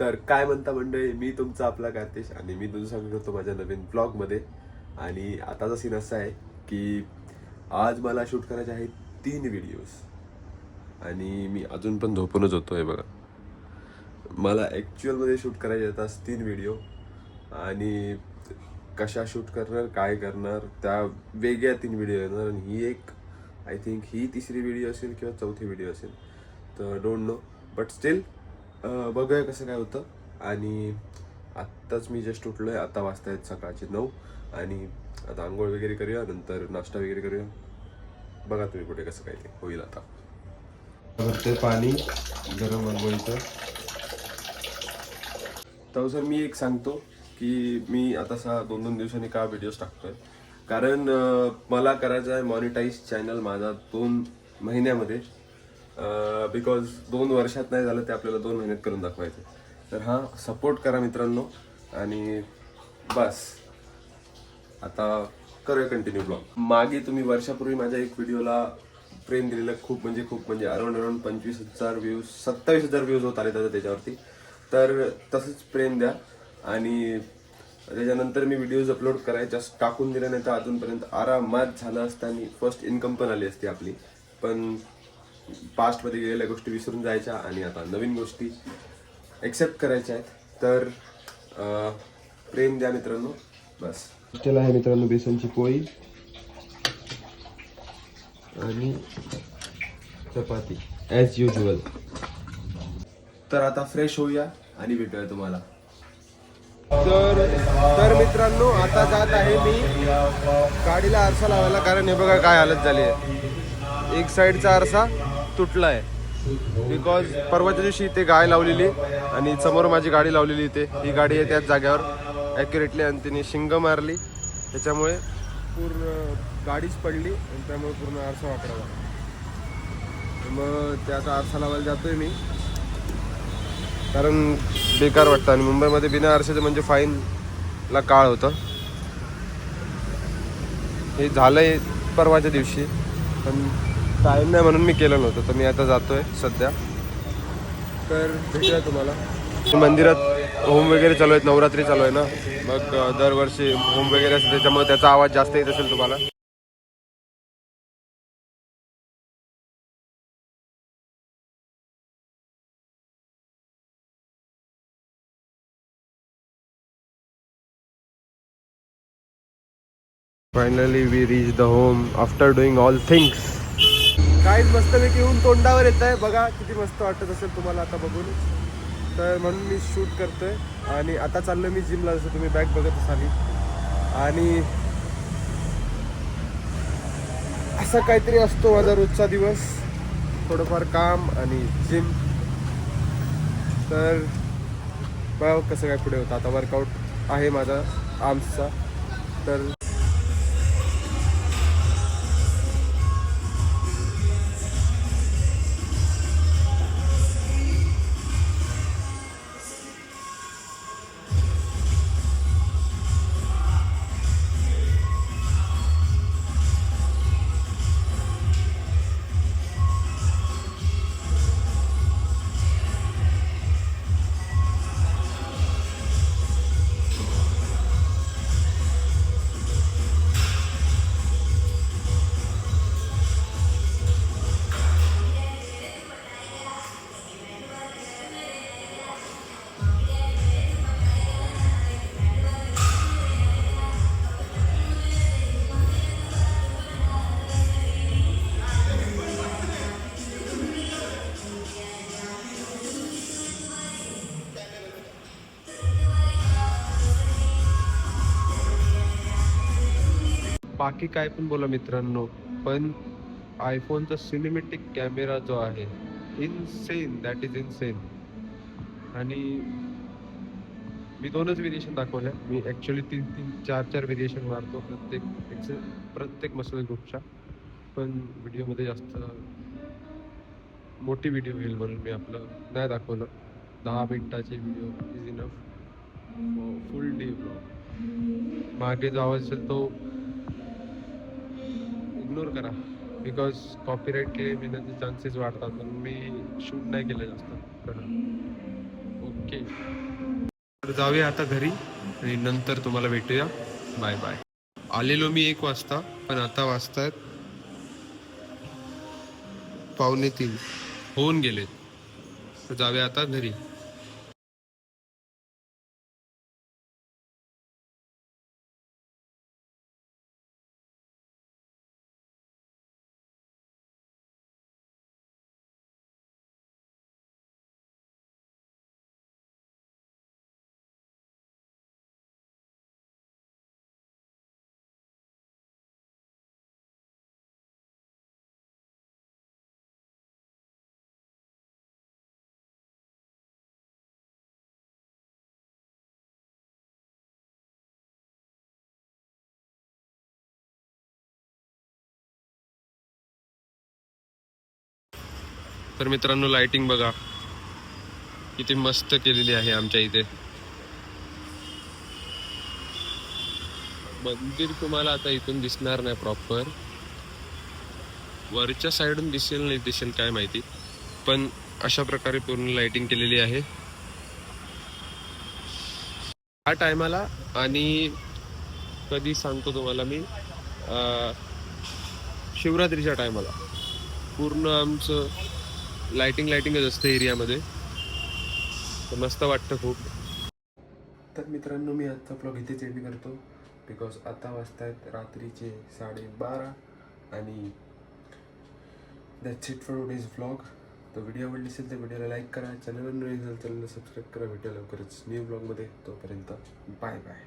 तर काय म्हणता मंडळी मी तुमचा आपला कार्तिश आणि मी तुझं सांगत होतो माझ्या नवीन ब्लॉगमध्ये आणि आताचा सीन असा आहे की आज मला शूट करायचे आहेत तीन व्हिडिओज आणि मी अजून पण झोपूनच होतो आहे बघा. मला ॲक्च्युअलमध्ये शूट करायचे येतात तीन व्हिडिओ आणि कशा शूट करणार काय करणार त्या वेगळ्या तीन व्हिडिओ येणार. आणि ही एक आय थिंक ही तिसरी व्हिडिओ असेल किंवा चौथी व्हिडिओ असेल. तर डोंट नो बट स्टील बघूया कसं काय होतं. आणि आत्ताच मी जस्ट उठलो आहे आता वाजता आहेत सकाळचे नऊ. आणि आता आंघोळ वगैरे करूया. नंतर नाश्ता वगैरे करूया. बघा तुम्ही कुठे कसं काय ते होईल आता. ते पाणी गरम आंघोळीचं तर सर मी एक सांगतो की मी आता सा दोन दोन दिवसांनी का व्हिडिओज टाकतोय. कारण मला करायचं आहे मॉनिटाईज चॅनल माझा दोन महिन्यामध्ये. बिकॉज दोन वर्षात नाही झालं ते आपल्याला दोन महिन्यात करून दाखवायचं. तर हां सपोर्ट करा मित्रांनो. आणि बस. आता करूया कंटिन्यू ब्लॉग मागे तुम्ही वर्षापूर्वी माझ्या एक व्हिडिओला प्रेम दिलेलं खूप म्हणजे खूप म्हणजे अराउंड अराउंड पंचवीस हजार व्ह्यूज सत्तावीस हजार व्ह्यूज होत आले त्याच्या त्याच्यावरती. तर तसंच प्रेम द्या. आणि त्याच्यानंतर मी व्हिडिओज अपलोड करायच्या टाकून दिल्या नाही तर अजूनपर्यंत आरामात झालं असतं आणि फर्स्ट इन्कम पण आली असती आपली. पण पास्टमध्ये गेलेल्या गोष्टी विसरून जायच्या आणि आता नवीन गोष्टी एक्सेप्ट करायच्या आहेत. तर प्रेम द्या मित्रांनो. बस. हॉस्टेल आहे मित्रांनो बेसनची पोळी. आणि चपाती. ॲज युजल तर आता फ्रेश होऊया आणि भेटूया तुम्हाला. तर तर मित्रांनो आता जात आहे मी गाडीला आरसा लावायला. कारण हे बघा काय हालत झाली आहे. एक साईडचा आरसा. तुटला आहे बिकॉज परवाच्या दिवशी इथे गाय लावलेली आणि समोर माझी गाडी लावलेली इथे. ही गाडी आहे त्याच जागेवर. ॲक्युरेटली आणि तिने शिंग मारली. त्याच्यामुळे पूर्ण गाडीच पडली आणि त्यामुळे पूर्ण आरसा वापरावा मग त्याचा आरसा लावायला जातोय मी. कारण बेकार वाटतं आणि मुंबईमध्ये बिना आरशाचं म्हणजे फाईनला काळ होतं. हे झालंय परवाच्या दिवशी. पण टाईम नाही म्हणून मी केलं नव्हतं तर मी आता जातोय सध्या. तर भेटूया तुम्हाला. मंदिरात होम वगैरे चालू आहेत नवरात्री चालू आहे ना? मग दरवर्षी होम वगैरे असते त्याच्यामुळे त्याचा आवाज जास्त येत असेल तुम्हाला. Finally we reach the home after doing all things काहीच मस्तपैकी येऊन तोंडावर येत आहे. बघा किती मस्त वाटत असेल तुम्हाला आता बघून. तर म्हणून मी शूट करतोय. आणि आता चाललो मी जिमला जसं तुम्ही बॅग बघत असाल. आणि असा काहीतरी असतो माझा रोजचा दिवस. थोडंफार काम आणि जिम तर बघा कसं काय पुढे होतं. आता वर्कआउट आहे माझा आर्म्सचा तर बाकी काय पण बोला मित्रांनो पण आयफोनचा सिनेमॅटिक कॅमेरा जो आहे इनसेन दॅट इज इनसेन आणि मी दोनच व्हेरिएशन दाखवल्या. मी ॲक्च्युली तीन तीन चार चार व्हेरिएशन मारतो प्रत्येक एक्से प्रत्येक मसल ग्रुपच्या पण व्हिडिओमध्ये जास्त मोठी व्हिडिओ होईल म्हणून मी आपलं नाही दाखवलं. दहा मिनटाचे video is enough full day blog मागे जो आवाज असेल तो इग्नोर करा. बिकॉज कॉपीराईट क्लेम येण्याचे चान्सेस वाढतात म्हणून मी शूट नाही केलं जास्त ओके ओके तर जाऊया आता घरी आणि नंतर तुम्हाला भेटूया. बाय बाय आलेलो मी एक वाजता पण आता वाजतायत पावणे तीन. होऊन गेले तर जाऊया आता घरी. तर मित्रांनो लाइटिंग बघा. किती मस्त केलेली आहे आमच्या इथे. मंदिर तुम्हाला आता इथून दिसणार नाही प्रॉपर वरच्या साईडून दिसेल नाही दिसेल काय माहिती. पण अशा प्रकारे पूर्ण लाइटिंग केलेली आहे. या टायमाला आणि कधी सांगतो तुम्हाला मी शिवरात्रीच्या टायमाला पूर्ण आमचं लाइटिंग लाइटिंगच असतं एरियामध्ये. तर मस्त वाटतं खूप. तर मित्रांनो मी आजचा ब्लॉग इथेच एंड करतो. बिकॉज आता आहेत रात्रीचे साडेबारा आणि that's it for day's blog तो व्हिडिओ आवडली असेल तर व्हिडिओला लाईक करा. चॅनलवर नवीन असेल चॅनलला सबस्क्राईब करा. व्हिडिओ लवकरच न्यू ब्लॉगमध्ये तोपर्यंत बाय बाय